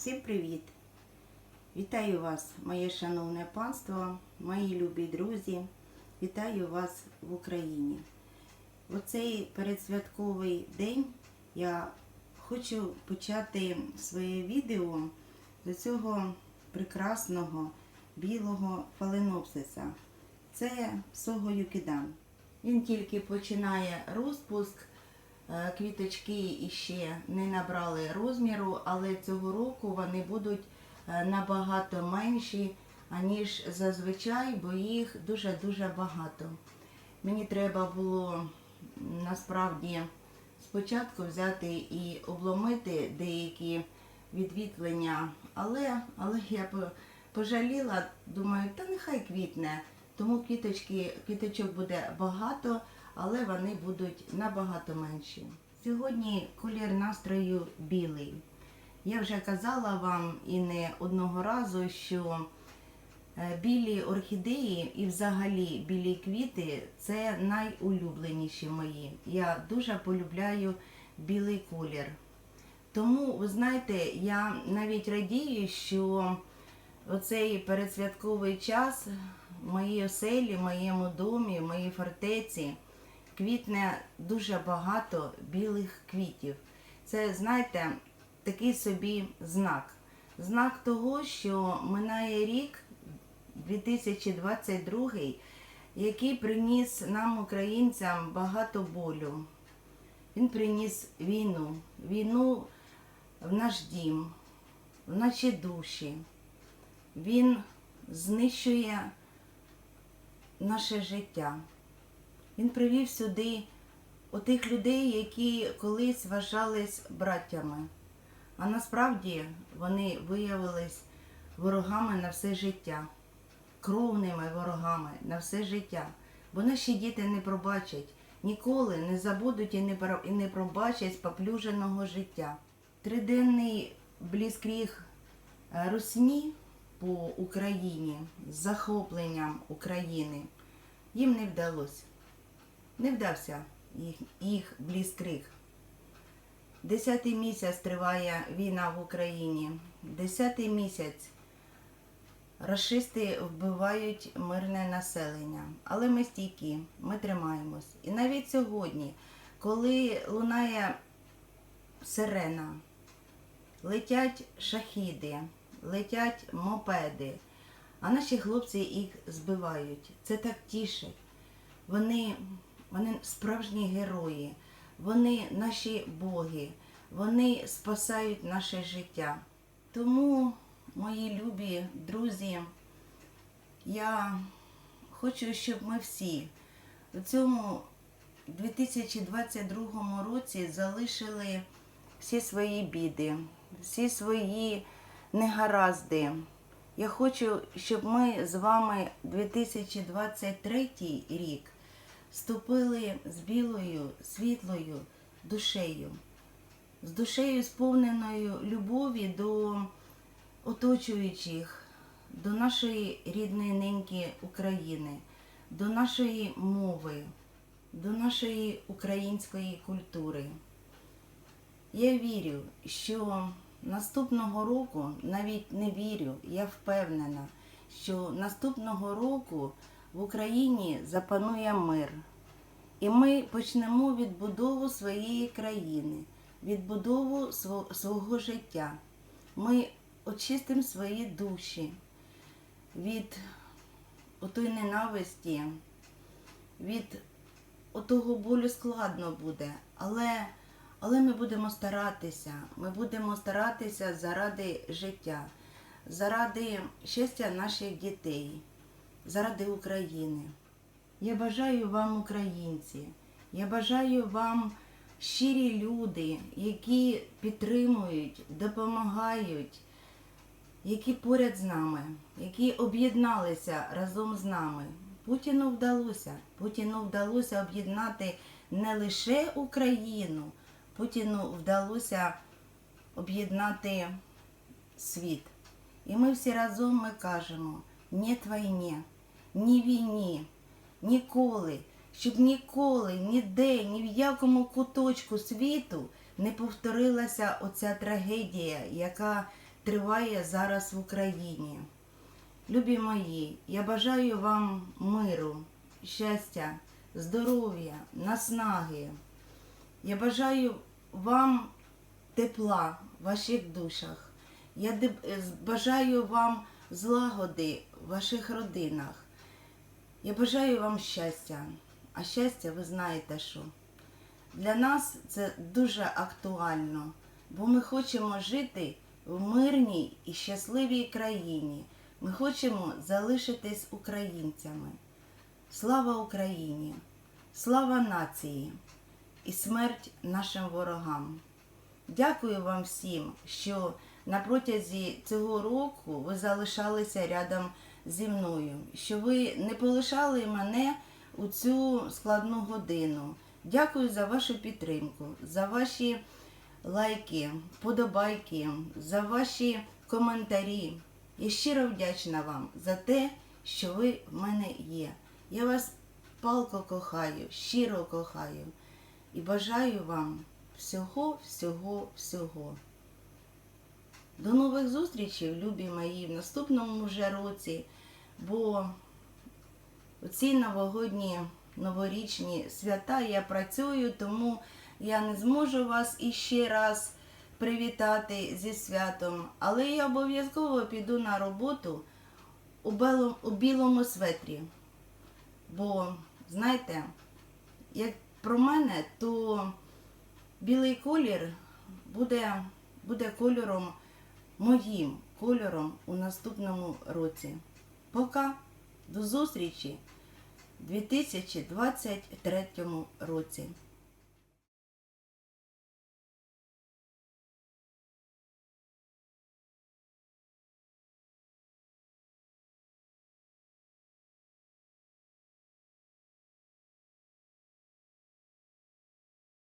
Всім привіт! Вітаю вас, моє шановне панство, мої любі друзі. Вітаю вас в Україні. У цей передсвятковий день я хочу почати своє відео з цього прекрасного білого фаленопсиса. Це Сого Юкідан. Він тільки починає розпуск. Е, Квіточки іще не набрали розміру, але цього року вони будуть е, набагато менші, аніж зазвичай, бо їх дуже-дуже багато. Мені треба було насправді спочатку взяти і обломити деякі відвітлення, але, але я пожаліла, думаю, та нехай квітне. Тому квіточки, квіточок буде багато, але вони будуть набагато менші. Сьогодні колір настрою білий. Я вже казала вам і не одного разу, що е, білі орхідеї і взагалі білі квіти це найулюбленіші мої. Я дуже полюбляю білий колір. Тому, ви знаєте, я навіть радію, що оцей передсвятковий час в моїй оселі, в моєму домі, в моїй фортеці квітне дуже багато білих квітів. Це, знаєте, такий собі знак. Знак того, що минає рік 2022, який приніс нам, українцям, багато болю. Він приніс війну, війну в наш дім, в наші душі. Він знищує наше життя. Він привів сюди отих людей, які колись вважались браттями. А насправді вони виявились ворогами на все життя, кровними ворогами на все життя. Бо наші діти не пробачать, ніколи не забудуть і не, пробачать поплюженого життя. Триденний бліскріг е, русні по Україні з захопленням України їм не вдалося. Не вдався їх, їх. Десятий місяць триває війна в Україні. Десятий місяць расисти вбивають мирне населення. Але ми стійкі, ми тримаємось. І навіть сьогодні, коли лунає сирена, летять шахіди, летять мопеди, а наші хлопці їх збивають. Це так тішить. Вони, вони справжні герої, вони наші боги, вони спасають наше життя. Тому, мої любі друзі, я хочу, щоб ми всі у цьому 2022 році залишили всі свої біди, всі свої негаразди. Я хочу, щоб ми з вами 2023 рік вступили з білою, світлою душею, з душею сповненою любові до оточуючих, до нашої рідної неньки України, до нашої мови, до нашої української культури. Я вірю, що наступного року, навіть не вірю, я впевнена, що наступного року в Україні запанує мир. І ми почнемо відбудову своєї країни, відбудову свого життя. Ми очистимо свої душі від отої ненависті, від отого болю складно буде, але, але ми будемо старатися. Ми будемо старатися заради життя, заради щастя наших дітей, заради України. Я бажаю вам, українці, я бажаю вам щирі люди, які підтримують, допомагають, які поряд з нами, які об'єдналися разом з нами. Путіну вдалося. Путіну вдалося об'єднати не лише Україну, Путіну вдалося об'єднати світ. І ми всі разом ми кажемо ні війні, ні війні, ніколи, щоб ніколи, ніде, ні в якому куточку світу не повторилася оця трагедія, яка триває зараз в Україні. Любі мої, я бажаю вам миру, щастя, здоров'я, наснаги. Я бажаю вам тепла в ваших душах. Я е, бажаю вам злагоди в ваших родинах. Я бажаю вам щастя. А щастя, ви знаєте що. Для нас це дуже актуально, бо ми хочемо жити в мирній і щасливій країні. Ми хочемо залишитись українцями. Слава Україні! Слава нації і смерть нашим ворогам! Дякую вам всім, що на протязі цього року ви залишалися рядом зі мною, що ви не полишали мене у цю складну годину. Дякую за вашу підтримку, за ваші лайки, подобайки, за ваші коментарі. Я щиро вдячна вам за те, що ви в мене є. Я вас палко кохаю, щиро кохаю і бажаю вам всього, всього, всього. До нових зустрічей, любі мої, в наступному вже році, бо ці новогодні новорічні свята я працюю, тому я не зможу вас іще раз привітати зі святом, але я обов'язково піду на роботу у, бело- у білому светрі. Бо, знаєте, як про мене, то білий колір буде, буде кольором моїм кольором у наступному році. Пока до зустрічі в 2023 році.